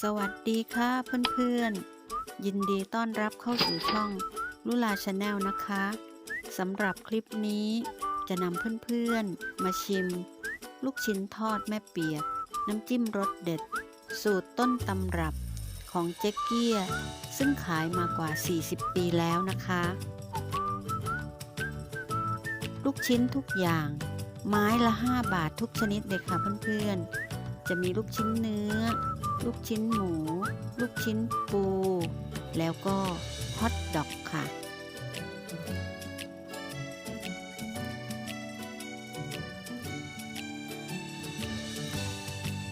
สวัสดีค่ะเพื่อนๆ ยินดีต้อนรับเข้าสู่ช่องลุลาชาแนลนะคะสำหรับคลิปนี้จะนำเพื่อนๆ มาชิม ลูกชิ้นทอดแม่เปียก น้ำจิ้มรสเด็ด สูตรต้นตำรับของเจ๊กเกียซึ่งขายมากว่า 40 ปีแล้วนะคะ ลูกชิ้นทุกอย่าง ไม้ละ 5 บาททุกชนิดเลยค่ะเพื่อนๆ จะมีลูกชิ้นเนื้อ ลูกชิ้นหมู ลูกชิ้นปู แล้วก็ฮอทดอกค่ะ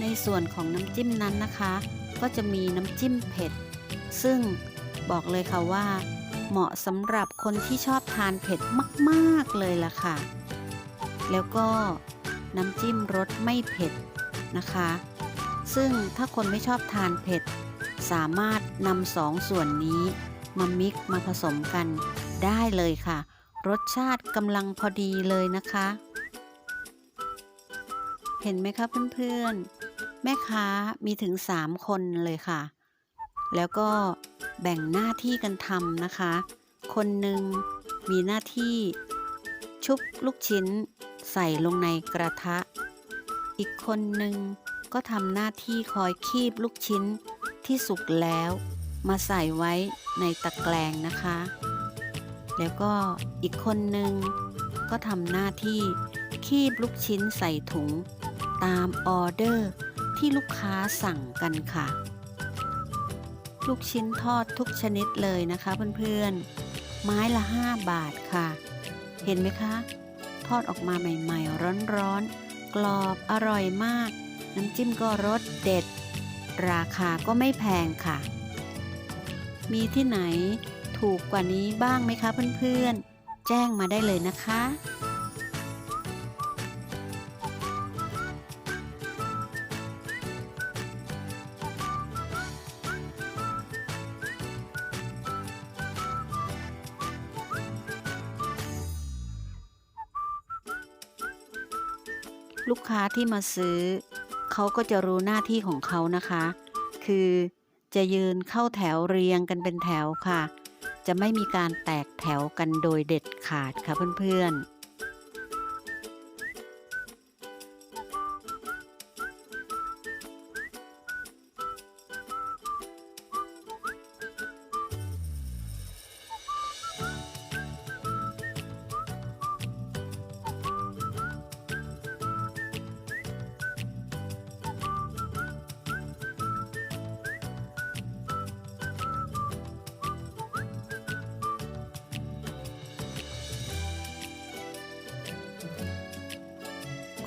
ในส่วนของน้ำจิ้มนั้นนะคะ ก็จะมีน้ำจิ้มเผ็ด ซึ่งบอกเลยค่ะว่า เหมาะสำหรับคนที่ชอบทานเผ็ดมาก ๆ เลยล่ะค่ะ แล้วก็น้ำจิ้มรสไม่เผ็ด นะคะ ซึ่งถ้าคนไม่ชอบทานเผ็ด สามารถนำสองส่วนนี้มามิกมาผสมกันได้เลยค่ะ รสชาติกำลังพอดีเลยนะคะ เห็นไหมคะเพื่อนๆ แม่ค้ามีถึง 3 คนเลยค่ะ แล้วก็แบ่งหน้าที่กันทำนะคะ คนหนึ่งมีหน้าที่ชุบลูกชิ้นใส่ลงในกระทะ อีกคนหนึ่งก็ทำหน้าที่คอยคีบลูกชิ้นที่สุกแล้ว มาใส่ไว้ในตะแกรงนะคะ แล้วก็อีกคนหนึ่งก็ทำหน้าที่คีบลูกชิ้นใส่ถุง ตามออเดอร์ที่ลูกค้าสั่งกันค่ะ ลูกชิ้นทอดทุกชนิดเลยนะคะเพื่อนๆ ไม้ละ 5 บาทค่ะ เห็นไหมคะ ทอดออกมาใหม่ๆ ร้อนๆ กรอบอร่อยมาก น้ำจิ้มก็รสเด็ด ราคาก็ไม่แพงค่ะ มีที่ไหนถูกกว่านี้บ้างไหมคะเพื่อนๆ แจ้งมาได้เลยนะคะ ลูกค้าที่มาซื้อ เขาก็จะรู้หน้าที่ของเขานะคะ คือจะยืนเข้าแถวเรียงกันเป็นแถวค่ะ จะไม่มีการแตกแถวกันโดยเด็ดขาดค่ะเพื่อนๆ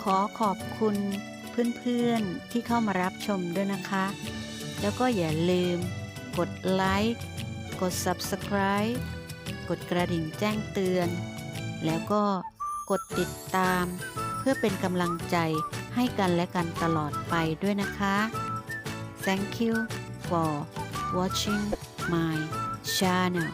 ขอขอบคุณเพื่อนๆที่เข้ามารับชมด้วยนะคะ แล้วก็อย่าลืม กดไลค์ กด Subscribe กดกระดิ่งแจ้งเตือน แล้วก็กดติดตาม เพื่อเป็นกำลังใจให้กันและกันตลอดไปด้วยนะคะ Thank you for watching my channel